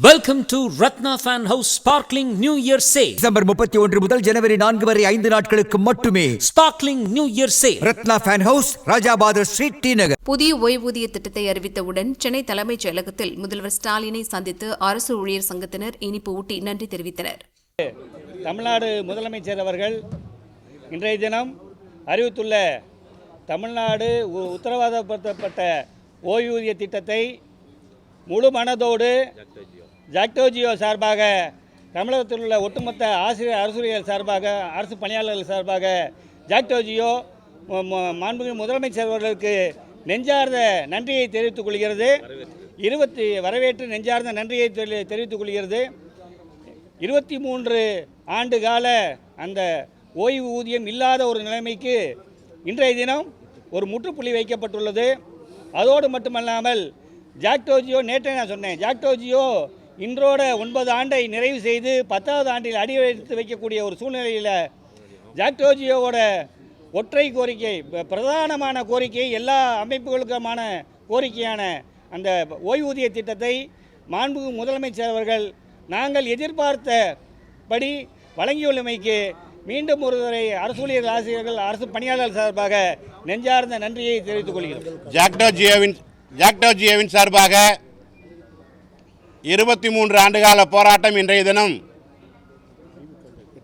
Welcome to Ratna fan house sparkling new year sale December முப்பத்தி ஒன்று முதல் ஜனவரி நான்கு வரை ஐந்து நாட்களுக்கு மட்டுமே. Sparkling new year sale Ratna fan house Rajabathar street T Nagar புதிய ஓய்வூதிய திட்டத்தை அறிவித்தவுடன் சென்னை தலைமைச் செயலகத்தில் முதல்வர் ஸ்டாலினை சந்தித்து அரசு ஊழியர் சங்கத்தினர் இனிப்பு ஊட்டி நன்றி தெரிவித்தனர். தமிழ்நாடு முதலமைச்சர் அவர்கள் இன்றைய தினம் அறிவித்துள்ள தமிழ்நாடு உ- உத்தரவாதப்படுத்தப்பட்ட ஓய்வூதிய திட்டத்தை முழு மனதோடு ஜாக்டோஜியோ சார்பாக தமிழகத்தில் உள்ள ஒட்டுமொத்த ஆசிரியர் அரசுரியர் சார்பாக அரசு பணியாளர்கள் சார்பாக ஜாக்டோஜியோ மாண்புமிகு முதலமைச்சர் அவர்களுக்கு நெஞ்சார்ந்த நன்றியை தெரிவித்துக் கொள்கிறது. இருபத்தி வரவேற்று நெஞ்சார்ந்த நன்றியை தெரி- தெரிவித்துக் கொள்கிறது. இருபத்தி மூன்று ஆண்டு கால அந்த ஓய்வு ஊதியம் இல்லாத ஒரு நிலைமைக்கு இன்றைய தினம் ஒரு முற்றுப்புள்ளி வைக்கப்பட்டுள்ளது. அதோடு மட்டுமல்லாமல் ஜாக்டோஜியோ நேற்றே நான் சொன்னேன் ஜாக்டோஜியோ இன்றோட ஒன்பது ஆண்டை நிறைவு செய்து பத்தாவது ஆண்டில் அடி வைத்து வைக்கக்கூடிய ஒரு சூழ்நிலையில் ஜாக்டோஜியோவோட ஒற்றை கோரிக்கை ப- பிரதானமான கோரிக்கை எல்லா அமைப்புகளுக்குமான கோரிக்கையான அந்த ஓய்வூதிய திட்டத்தை மாண்பு முதலமைச்சர் அவர்கள் நாங்கள் எதிர்பார்த்தபடி வழங்கியுள்ளமைக்கு மீண்டும் ஒருவரை அரசு ஊழியர் ஆசிரியர்கள் அரசு பணியாளர் சார்பாக நெஞ்சார்ந்த நன்றியை தெரிவித்துக் கொள்கிறோம். ஜாக்டோ ஜியோவின் ஜாக்டோ ஜியோவின் சார்பாக இருபத்தி மூன்று ஆண்டுகால போராட்டம் இன்றைய தினம்.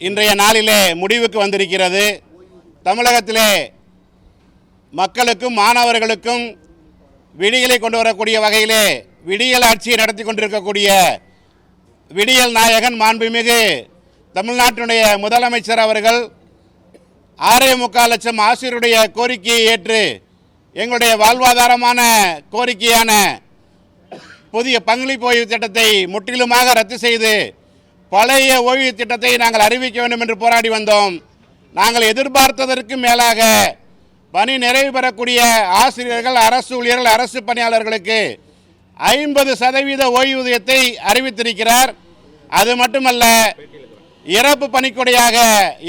இன்றைய நாளிலே முடிவுக்கு வந்திருக்கிறது. தமிழகத்திலே மக்களுக்கும் மாணவர்களுக்கும் விடியலை கொண்டு வரக்கூடிய வகையிலே விடியல் ஆட்சியை நடத்தி கொண்டிருக்கக்கூடிய விடியல் நாயகன் மாண்புமிகு தமிழ்நாட்டினுடைய முதலமைச்சர் அவர்கள் ஆறே முக்கால் லட்சம் ஆசிரியருடைய கோரிக்கையை ஏற்று எங்களுடைய வாழ்வாதாரமான கோரிக்கையான புதிய பங்களிப்பு ஓய்வு திட்டத்தை முற்றிலுமாக ரத்து செய்து பழைய ஓய்வு திட்டத்தை நாங்கள் அறிவிக்க வேண்டும் என்று போராடி வந்தோம். நாங்கள் எதிர்பார்த்ததற்கு மேலாக பணி நிறைவு பெறக்கூடிய ஆசிரியர்கள் அரசு ஊழியர்கள் அரசு பணியாளர்களுக்கு ஐம்பது சதவீத ஓய்வூதியத்தை அறிவித்திருக்கிறார். அது மட்டுமல்ல இறப்பு பணிக்கொடையாக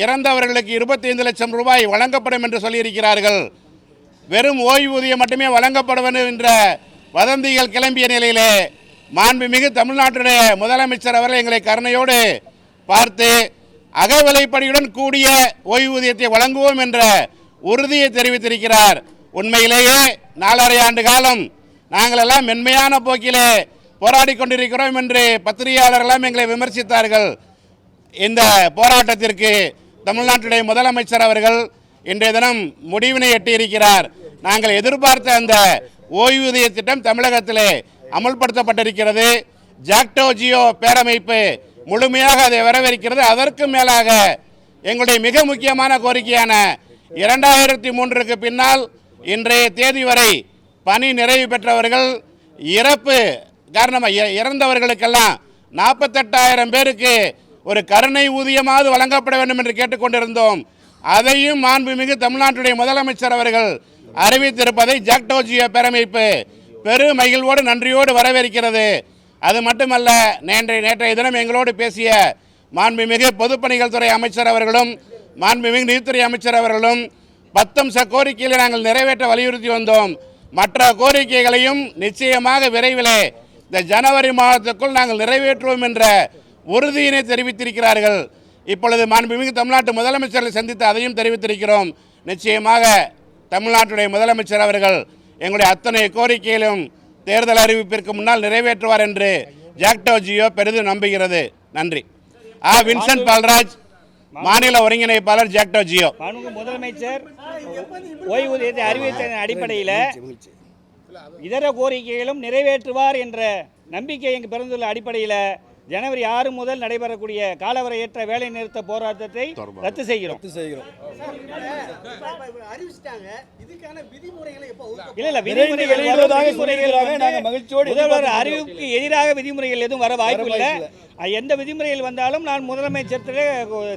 இறந்தவர்களுக்கு 25 லட்சம் ரூபாய் வழங்கப்படும் என்று சொல்லியிருக்கிறார்கள். வெறும் ஓய்வூதியம் மட்டுமே வழங்கப்பட வேண்டும் என்ற வதந்திகள் கிளம்பிய நிலையிலே மாண்புமிகு தமிழ்நாட்டுடைய முதலமைச்சர் அவர்கள் எங்களை கருணையோடு பார்த்து அகவிலைப்படியுடன் கூடிய ஓய்வூதியத்தை வழங்குவோம் என்ற உறுதியை தெரிவித்திருக்கிறார். உண்மையிலேயே நாலரை ஆண்டு காலம் நாங்கள் எல்லாம் மென்மையான போக்கிலே போராடி கொண்டிருக்கிறோம் என்று பத்திரிகையாளர்களெல்லாம் எங்களை விமர்சித்தார்கள். இந்த போராட்டத்திற்கு தமிழ்நாட்டுடைய முதலமைச்சர் அவர்கள் இன்றைய தினம் முடிவினை எட்டியிருக்கிறார். நாங்கள் எதிர்பார்த்த அந்த ஓய்வூதிய திட்டம் தமிழகத்திலே அமல்படுத்தப்பட்டிருக்கிறது. ஜாக்டோ ஜியோ பேரமைப்பு முழுமையாக அதை வரவேற்கிறது. அதற்கு மேலாக எங்களுடைய மிக முக்கியமான கோரிக்கையான இரண்டாயிரத்தி மூன்றுக்கு பின்னால் இன்றைய தேதி வரை பணி நிறைவு பெற்றவர்கள் இறப்பு காரணமாக இறந்தவர்களுக்கெல்லாம் நாற்பத்தெட்டாயிரம் பேருக்கு ஒரு கருணை ஊதியமாவது வழங்கப்பட வேண்டும் என்று கேட்டுக்கொண்டிருந்தோம். அதையும் மாண்புமிகு தமிழ்நாட்டுடைய முதலமைச்சர் அவர்கள் அறிவித்திருப்பதை ஜாக்டோஜியோ பேரமைப்பு பெரு மகிழ்வோடு நன்றியோடு வரவேற்கிறது. அது மட்டுமல்ல நேற்றைய நேற்றைய தினம் எங்களோடு பேசிய மாண்புமிகு பொதுப்பணிகள் துறை அமைச்சர் அவர்களும் மாண்புமிகு நீதித்துறை அமைச்சர் அவர்களும் பத்தம்ச கோரிக்கைகளை நாங்கள் நிறைவேற்ற வலியுறுத்தி வந்தோம். மற்ற கோரிக்கைகளையும் நிச்சயமாக விரைவிலே இந்த ஜனவரி மாதத்துக்குள் நாங்கள் நிறைவேற்றுவோம் என்ற உறுதியினை தெரிவித்திருக்கிறார்கள். இப்பொழுது மாண்புமிகு தமிழ்நாட்டு முதலமைச்சர்களை சந்தித்து அதையும் தெரிவித்திருக்கிறோம். நிச்சயமாக தமிழ்நாட்டுடைய முதலமைச்சர் அவர்கள் எங்களுடைய அத்தனை கோரிக்கையிலும் தேர்தல் அறிவிப்பிற்கு முன்னால் நிறைவேற்றுவார் என்று ஜாக்டோ ஜியோ பெரிதும் நம்புகிறது. நன்றி. ஆ வின்சென்ட் பால்ராஜ் மாநில ஒருங்கிணைப்பாளர் ஜாக்டோ ஜியோ. முதலமைச்சர் ஓய்வூதியத்தை அறிவித்ததன் அடிப்படையில் இதர கோரிக்கைகளும் நிறைவேற்றுவார் என்ற நம்பிக்கை எங்கு பிறந்துள்ள அடிப்படையில் ஜனவரி ஆறு முதல் நடைபெறக்கூடிய காலவரையற்ற வேலை நிறுத்த போராட்டத்தை ரத்து செய்கிறோம். முதல்வர் அறிவுக்கு எதிராக விதிமுறைகள் எதுவும் வர வாய்ப்பு இல்லை. வாய்ப்பில்லை. எந்த விதிமுறைகள் வந்தாலும் நான் முதலமைச்சரத்திலே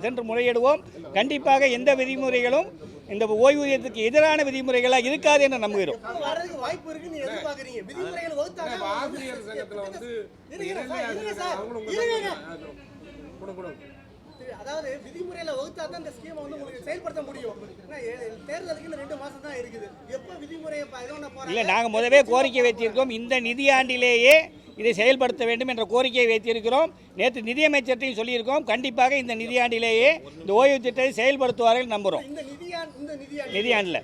சென்று முறையிடுவோம். கண்டிப்பாக எந்த விதிமுறைகளும் இந்த ஓய்வூதியத்துக்கு எதிரான விதிமுறைகளாக இருக்காது என்று நம்புகிறோம். நீங்க அதாவது விதிமுறையில வகுத்தா தான் இந்த ஸ்கீமை வந்து உங்களுக்கு செயல்படுத்த முடியும். தேர்தலுக்கு இன்னும் ரெண்டு மாசம் தான் இருக்குது. எப்ப விதிமுறையை? இல்லை நாங்கள் முதவே கோரிக்கை வைத்திருக்கோம். இந்த நிதியாண்டிலேயே இதை செயல்படுத்த வேண்டும் என்ற கோரிக்கையை வைத்திருக்கிறோம். நேற்று நிதியமைச்சர்ட்டையும் சொல்லியிருக்கோம். கண்டிப்பாக இந்த நிதியாண்டிலேயே இந்த ஓய்வு திட்டத்தை செயல்படுத்துவார்கள் நம்புகிறோம் நிதியாண்டில்.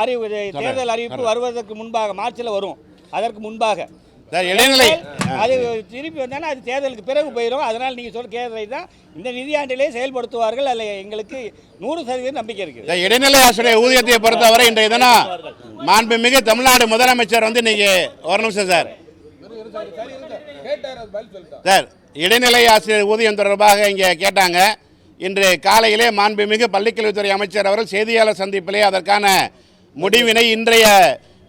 அறிவு தேர்தல் அறிவிப்பு வருவதற்கு முன்பாக மார்ச்சில் வரும். அதற்கு முன்பாக. சார் இடைநிலை. அது திருப்பி வந்தாலும் அது தேர்தலுக்கு பிறகு போயிடும் அதனால் நீங்கள் சொல்ல கேட்கறது தான் இந்த நிதியாண்டிலே செயல்படுத்துவார்கள். அதில் எங்களுக்கு நூறு சதவீதம் நம்பிக்கை இருக்குது. இடைநிலை ஆசிரியர் ஊதியத்தை பொறுத்தவரை இன்றைய தினம் மாண்புமிகு தமிழ்நாடு முதலமைச்சர் வந்து இன்னைக்கு ஒரு நிமிஷம் சார். சார் இடைநிலை ஆசிரியர் ஊதியம் தொடர்பாக இங்கே கேட்டாங்க. இன்று காலையிலே மாண்புமிகு பள்ளிக்கல்வித்துறை அமைச்சர் அவர்கள் செய்தியாளர் சந்திப்பிலே அதற்கான முடிவினை இன்றைய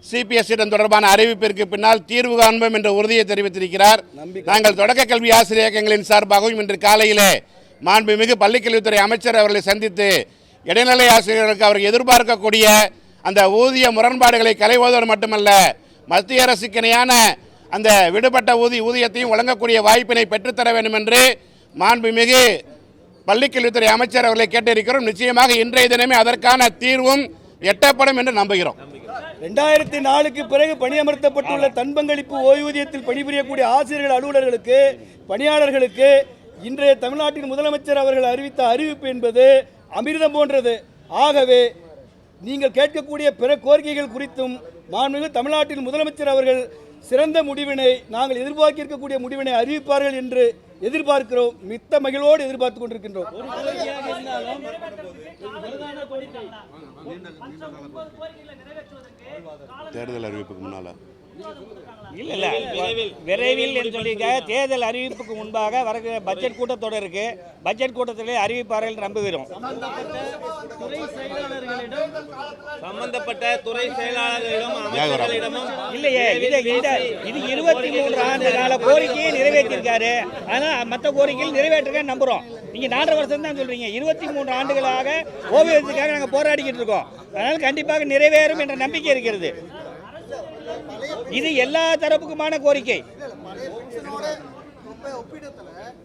சிபிஎஸ்சிடம் தொடர்பான அறிவிப்பிற்கு பின்னால் தீர்வு காண்போம் என்ற உறுதியை தெரிவித்திருக்கிறார். நாங்கள் தொடக்க கல்வி ஆசிரியர் இயக்கங்களின் சார்பாகவும் இன்று காலையிலே மாண்புமிகு பள்ளிக்கல்வித்துறை அமைச்சர் அவர்களை சந்தித்து இடைநிலை ஆசிரியர்களுக்கு அவர்கள் எதிர்பார்க்கக்கூடிய அந்த ஊதிய முரண்பாடுகளை களைவதோடு மட்டுமல்ல மத்திய அரசுக்கு இணையான அந்த விடுபட்ட ஊதி ஊதியத்தையும் வழங்கக்கூடிய வாய்ப்பினை பெற்றுத்தர வேண்டும் என்று மாண்புமிகு பள்ளிக்கல்வித்துறை அமைச்சர் அவர்களை கேட்டிருக்கிறோம். நிச்சயமாக இன்றைய தினமே அதற்கான தீர்வும் எட்டப்படும் என்று நம்புகிறோம். ரெண்டாயிரத்தி நாலுக்கு பிறகு பணியமர்த்தப்பட்டுள்ள தன்பங்களிப்பு ஓய்வூதியத்தில் பணிபுரியக்கூடிய ஆசிரியர்கள் அலுவலர்களுக்கு பணியாளர்களுக்கு இன்றைய தமிழ்நாட்டின் முதலமைச்சர் அவர்கள் அறிவித்த அறிவிப்பு என்பது அமிர்தம் போன்றது. ஆகவே நீங்கள் கேட்கக்கூடிய பிற கோரிக்கைகள் குறித்தும் மாண்புமிகு தமிழ்நாட்டின் முதலமைச்சர் அவர்கள் சிறந்த முடிவினை நாங்கள் எதிர்பார்க்கிருக்கக்கூடிய முடிவினை அறிவிப்பார்கள் என்று எதிர்பார்க்கிறோம். மித்த மகிழ்வோடு எதிர்பார்த்து கொண்டிருக்கின்றோம். தேர்தல் அறிவிப்புக்கு முன்னால. இல்லை இல்லை. விரைவில். என்று சொல்லியிருக்காங்க. தேர்தல் அறிவிப்புக்கு முன்பாக வருகிற பட்ஜெட் கூட்டத்தொடர் இருக்கு. பட்ஜெட் கூட்டத்திலே அறிவிப்பார்கள் நம்புகிறோம். சம்பந்தப்பட்ட துறை செயலாளர்களிடம் அமைச்சர்களிடமும் இல்லையே இது இந்த இது இருபத்தி மூன்று ஆண்டு கால கோரிக்கையை நிறைவேற்றிருக்காரு ஆனால் மற்ற கோரிக்கைகள் நிறைவேற்றுக்க நம்புறோம். நீங்க நாலரை வருஷம் தான் சொல்றீங்க. இருபத்தி மூன்று ஆண்டுகளாக ஓவியத்துக்காக நாங்கள் போராடிக்கிட்டு இருக்கோம். அதனால் கண்டிப்பாக நிறைவேறும் என்ற நம்பிக்கை இருக்கிறது. இது எல்லா தரப்புக்குமான கோரிக்கை.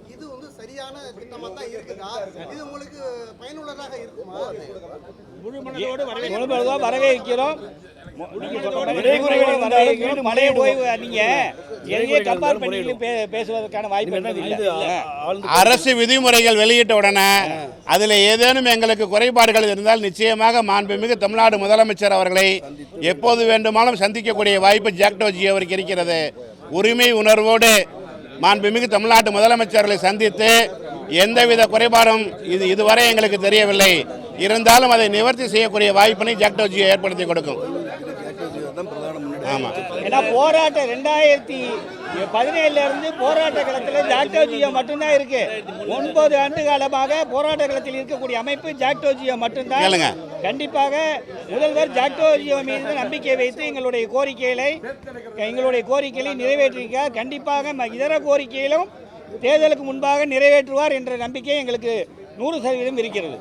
இது வந்து சரியான திட்டமா தான் இருக்குதா? இது உங்களுக்கு பயனுள்ளதாக இருக்குமா? முழுவதுமாக வரவேற்கிறோம். மு- நீங்க சொல்ற மாதிரி வரவேற்கிறோம். பழைய ஓய்வு நீங்க எதையே கம்பேர் பண்ணி பே- பேசுவதற்கான வாய்ப்பு என்னது இல்லை. அரசு விதிமுறைகள் வெளியிட்ட உடனே அதில் ஏதேனும் எங்களுக்கு குறைபாடுகள் இருந்தால் நிச்சயமாக மாண்புமிகு தமிழ்நாடு முதலமைச்சர் அவர்களை எப்போது வேண்டுமானாலும் சந்திக்கக்கூடிய வாய்ப்பு ஜாக்டோஜி அவருக்கு இருக்கிறது. உரிமை உணர்வோடு மாண்புமிகு தமிழ்நாட்டு முதலமைச்சர்களை சந்தித்து எந்தவித குறைபாடும் இது இதுவரை எங்களுக்கு தெரியவில்லை. இருந்தாலும் அதை நிவர்த்தி செய்யக்கூடிய வாய்ப்பினை ஜாக்டோஜி ஏற்படுத்தி கொடுக்கும். ஆமாம் ஏன்னா போராட்டம் ரெண்டாயிரத்தி பதினேழுல இருந்து போராட்ட களத்தில் ஜாக்டோஜியோ மட்டும்தான் இருக்கு. ஒன்பது ஆண்டு காலமாக போராட்ட களத்தில் இருக்கக்கூடிய அமைப்பு ஜாக்டோஜியோ மட்டும்தான். கண்டிப்பாக முதல்வர் ஜாக்டோஜியோ மீது நம்பிக்கை வைத்து எங்களுடைய கோரிக்கைகளை எங்களுடைய கோரிக்கைகளை நிறைவேற்றிருக்க கண்டிப்பாக இதர கோரிக்கைகளும் தேர்தலுக்கு முன்பாக நிறைவேற்றுவார் என்ற நம்பிக்கை எங்களுக்கு நூறு சதவீதம் இருக்கிறது.